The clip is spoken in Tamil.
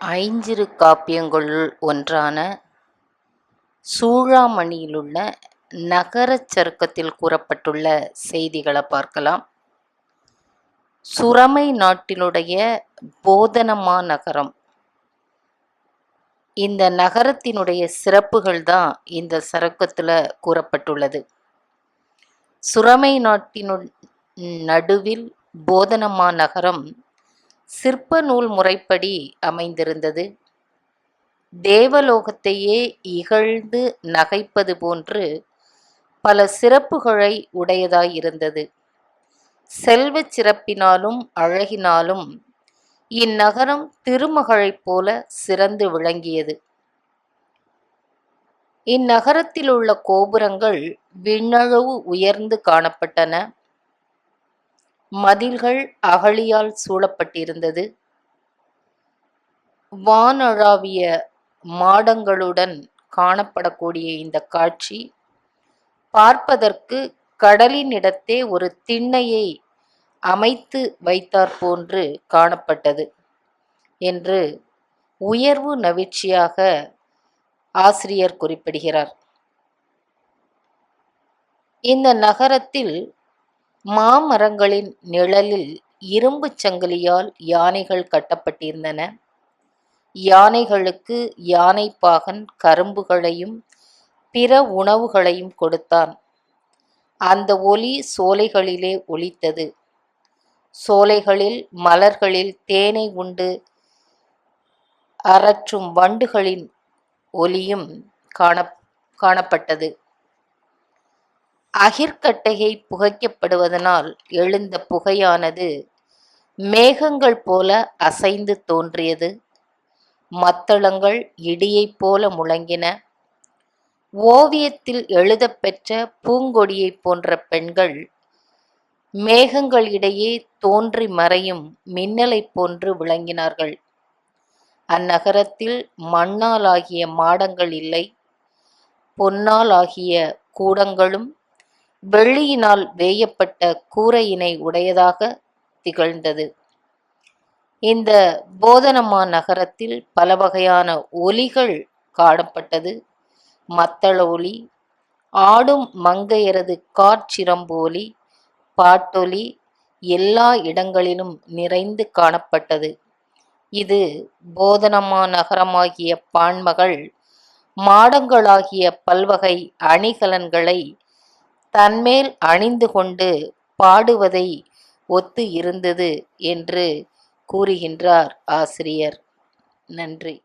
ஐஞ்சிறு காப்பியங்களுள் ஒன்றான சூழாமணியிலுள்ள நகரச் சருக்கத்தில் கூறப்பட்டுள்ள செய்திகளை பார்க்கலாம். சுரமை நாட்டினுடைய போதனமா நகரம். இந்த நகரத்தினுடைய சிறப்புகள் தான் இந்த சரக்கத்தில் கூறப்பட்டுள்ளது. சுரமை நாட்டினு நடுவில் போதனமா நகரம் சிற்ப நூல் முறைப்படி அமைந்திருந்தது. தேவலோகத்தையே இகழ்ந்து நகைப்பது போன்று பல சிறப்புகளை உடையதாயிருந்தது. செல்வச் சிறப்பினாலும் அழகினாலும் இந்நகரம் திருமகளைப் போல சிறந்து விளங்கியது. இந்நகரத்தில் உள்ள கோபுரங்கள் விண்ணளவு உயர்ந்து காணப்பட்டன. மதில்கள் அகழியால் சூழப்பட்டிருந்தது. வானழாவிய மாடங்களுடன் காணப்படக்கூடிய இந்த காட்சி பார்ப்பதற்கு கடலினிடத்தே ஒரு திண்ணையை அமைத்து வைத்தாற் போன்று காணப்பட்டது என்று உயர்வு நவிழ்ச்சியாக ஆசிரியர் குறிப்பிடுகிறார். இந்த நகரத்தில் மாமரங்களின் நிழலில் இரும்புச் சங்கிலியால் யானைகள் கட்டப்பட்டிருந்தன. யானைகளுக்கு யானைப்பாகன் கரும்புகளையும் பிற உணவுகளையும் கொடுத்தான். அந்த ஒலி சோலைகளிலே ஒலித்தது. சோலைகளில் மலர்களில் தேனை உண்டு அரற்றும் வண்டுகளின் ஒலியும் காண காணப்பட்டது. அகிர்கட்டையை புகைக்கப்படுவதனால் எழுந்த புகையானது மேகங்கள் போல அசைந்து தோன்றியது. மத்தளங்கள் இடியைப் போல முழங்கின. ஓவியத்தில் எழுதப்பெற்ற பூங்கொடியைப் போன்ற பெண்கள் மேகங்கள் இடையே தோன்றி மறையும் மின்னலைப் போன்று விளங்கினார்கள். அந்நகரத்தில் மண்ணால் ஆகிய மாடங்கள் இல்லை. பொன்னால் ஆகிய கூடங்களும் வெள்ளியினால் வேயப்பட்ட கூரையினை உடையதாக திகழ்ந்தது. இந்த போதனமா நகரத்தில் பல வகையான ஒலிகள் காணப்பட்டது. மத்தள ஒலி ஆடும் மங்கையரது காற்றிரம்பு ஒலி பாட்டொலி எல்லா இடங்களிலும் நிறைந்து காணப்பட்டது. இது போதனமா நகரமாகிய பான்மகள் மாடங்களாகிய பல்வகை அணிகலன்களை தன்மேல் அணிந்து கொண்டு பாடுவதை ஒத்து இருந்தது என்று கூறுகின்றார் ஆசிரியர். நன்றி.